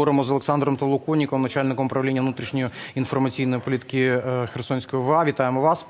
Говоримо з Олександром Толоконіком, начальником управління внутрішньої інформаційної політики е, Херсонської ВА. Вітаємо вас.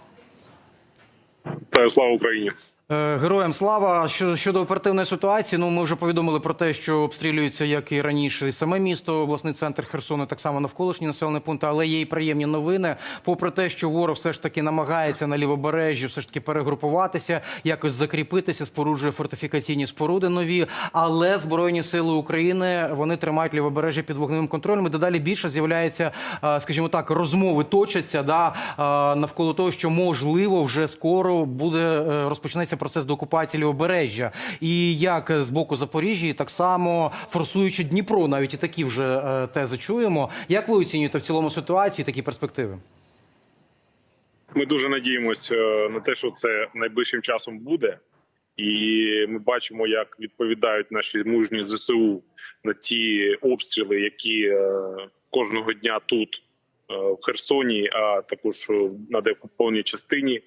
Та слава Україні. Е, Героям слава Що- щодо оперативної ситуації. Ну ми вже повідомили про те, що обстрілюється як і раніше і саме місто, обласний центр Херсону, так само навколишні населені пункти. Але є і приємні новини. Попри те, що ворог все ж таки намагається на лівобережжі, все ж таки перегрупуватися, якось закріпитися, споруджує фортифікаційні споруди нові. Але збройні сили України вони тримають лівобережжя під вогневим контролем. І дедалі більше з'являється, е, скажімо так, розмови точаться да е, навколо того, що можливо вже скоро буде розпочнеться процес деокупації лівобережжя. І як з боку Запоріжжя, так само форсуючи Дніпро, навіть і такі вже е, тези чуємо. Як ви оцінюєте в цілому ситуацію такі перспективи? Ми дуже надіємося на те, що це найближчим часом буде, і ми бачимо, як відповідають наші мужні зсу на ті обстріли, які е, кожного дня тут е, в Херсоні, а також е, на деокупованій частині е,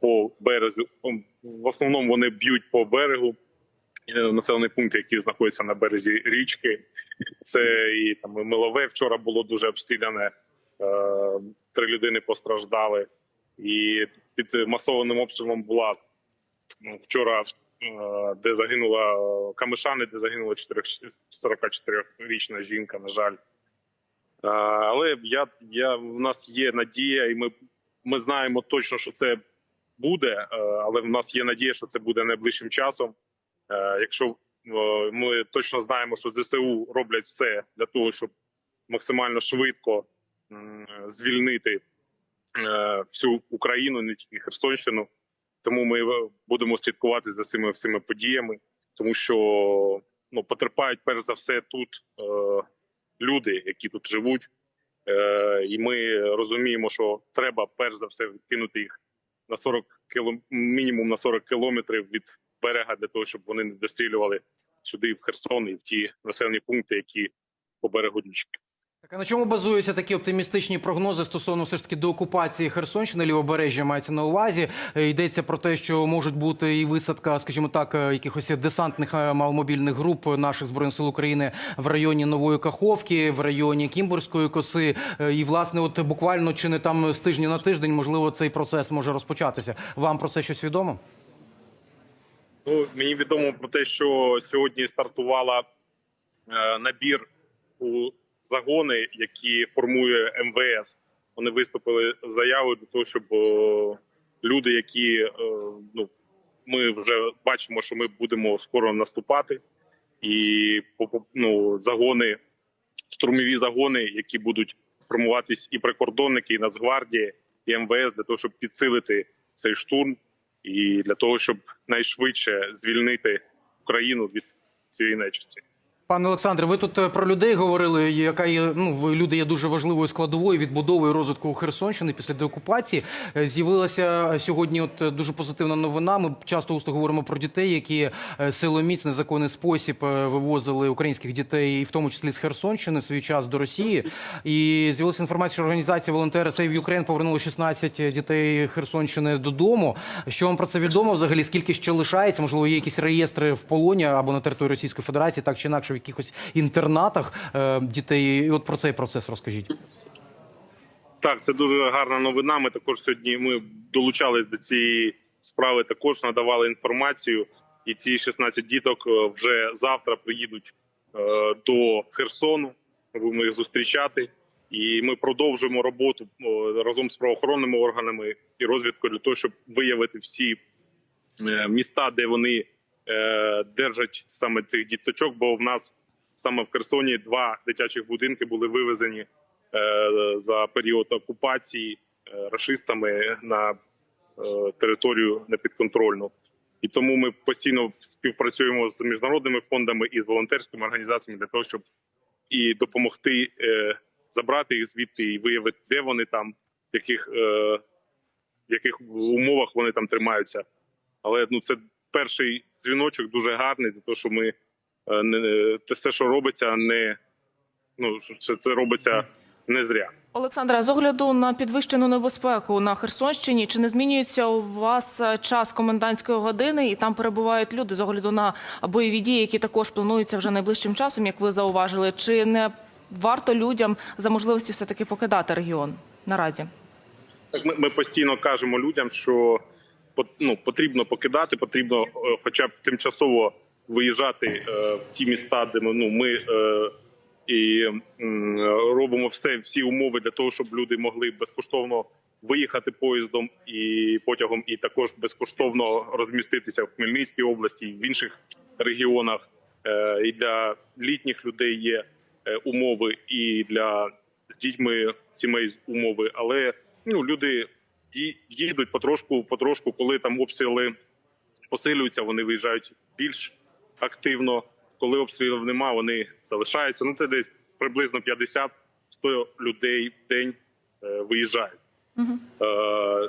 по березу. В основному вони б'ють по берегу. е, Населені пункти, які знаходяться на березі річки, це і там і милове вчора було дуже обстріляне. Е, Три людини постраждали, і під масованим обстрілом була ну, вчора, е, де загинула е, Камишани, де загинула 44-річна жінка. На жаль, Е, але я, я в нас є надія, і ми, ми знаємо точно, що це буде. е, Але в нас є надія, що це буде найближчим часом. Е, Якщо е, ми точно знаємо, що ЗСУ роблять все для того, щоб максимально швидко звільнити всю Україну, не тільки Херсонщину. Тому ми будемо слідкувати за цими всіми подіями, тому що ну потерпають перш за все тут е, люди, які тут живуть, і ми розуміємо, що треба перш за все відкинути їх на 40 кіло... мінімум на 40 кілометрів від берега для того, щоб вони не дострілювали сюди в Херсон і в ті населені пункти, які по берегу річки. Так, а на чому базуються такі оптимістичні прогнози стосовно все ж таки деокупації Херсонщини, лівобережжя мається на увазі. Е, Йдеться про те, що можуть бути і висадка, скажімо так, е, якихось десантних е, маломобільних груп наших збройних сил України в районі Нової Каховки, в районі Кімбурської коси. І власне, от буквально чи не там з тижня на тиждень, можливо, цей процес може розпочатися. Вам про це щось відомо? Ну мені відомо про те, що сьогодні стартувала набір у загони, які формує МВС. Вони виступили заявою для того, щоб люди, які е, ну ми вже бачимо, що ми будемо скоро наступати, і ну, загони, штурмові загони, які будуть формуватись і прикордонники, і Нацгвардія, і МВС для того, щоб підсилити цей штурм, і для того, щоб найшвидше звільнити Україну від цієї нечисті. Пане Олександре, ви тут е, про людей говорили, яка є ну люди є дуже важливою складовою відбудови і розвитку Херсонщини після деокупації. Е, З'явилася сьогодні. От е, дуже позитивна новина. Ми часто густо говоримо про дітей, які силоміць незаконний спосіб вивозили українських дітей, і в тому числі з Херсонщини в свій час до Росії. І з'явилася інформація, що організація волонтери Save Ukraine повернула 16 дітей Херсонщини додому. Що вам про це відомо? Взагалі, скільки ще лишається? Можливо, є якісь реєстри в полоні або на території Російської Федерації, так чи інакше, якихось інтернатах е, дітей. І от про цей процес розкажіть. Так, це дуже гарна новина. Ми також сьогодні ми долучались до цієї справи. Також надавали інформацію, і ці 16 діток е, вже завтра приїдуть е, до Херсону. Будемо їх зустрічати, і ми продовжуємо роботу разом з правоохоронними органами і розвідкою для того, щоб виявити всі міста, де вони держать саме цих діточок. Бо в нас саме в Херсоні два дитячих будинки були вивезені е, за період окупації е, рашистами на е, територію непідконтрольну. І тому ми постійно співпрацюємо з міжнародними фондами і з волонтерськими організаціями для того, щоб і допомогти е, забрати їх звідти і виявити, де вони там, в яких, е, в яких умовах вони там тримаються. Але ну це перший дзвіночок дуже гарний для того, що ми е, не те все, що робиться, не ну це, це робиться не зря. Олександра, з огляду на підвищену небезпеку на Херсонщині, чи не змінюється у вас е, час комендантської години, і там перебувають люди з огляду на бойові дії, які також плануються вже найближчим часом, як ви зауважили? Чи не варто людям за можливості все таки покидати регіон наразі? Ми, ми постійно кажемо людям, що ну, потрібно покидати, потрібно е, хоча б тимчасово виїжджати е, в ті міста, де ми, ну, ми е, і робимо все, всі умови для того, щоб люди могли безкоштовно виїхати поїздом і потягом, і також безкоштовно розміститися в Хмельницькій області і в інших регіонах. І для літніх людей є умови, і для з дітьми сімей умови, але ну люди їдуть потрошку, потрошку, коли там обстріли посилюються, вони виїжджають більш активно. Коли обстрілів нема, вони залишаються. Ну це десь приблизно 50-100 людей в день е, виїжджають. Е,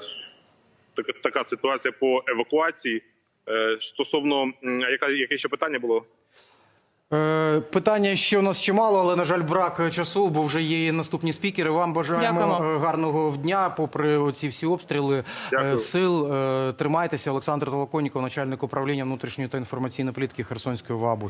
така, така ситуація по евакуації. Е, стосовно яка яке ще питання було? Е, Питання ще у нас чимало, але на жаль, брак часу, бо вже є наступні спікери. Вам бажаємо Дякуємо. е, гарного дня, попри оці всі обстріли Дякую. е, сил. Тримайтеся, Олександр Толоконіков, начальник управління внутрішньої та інформаційної політики Херсонської ВАБу.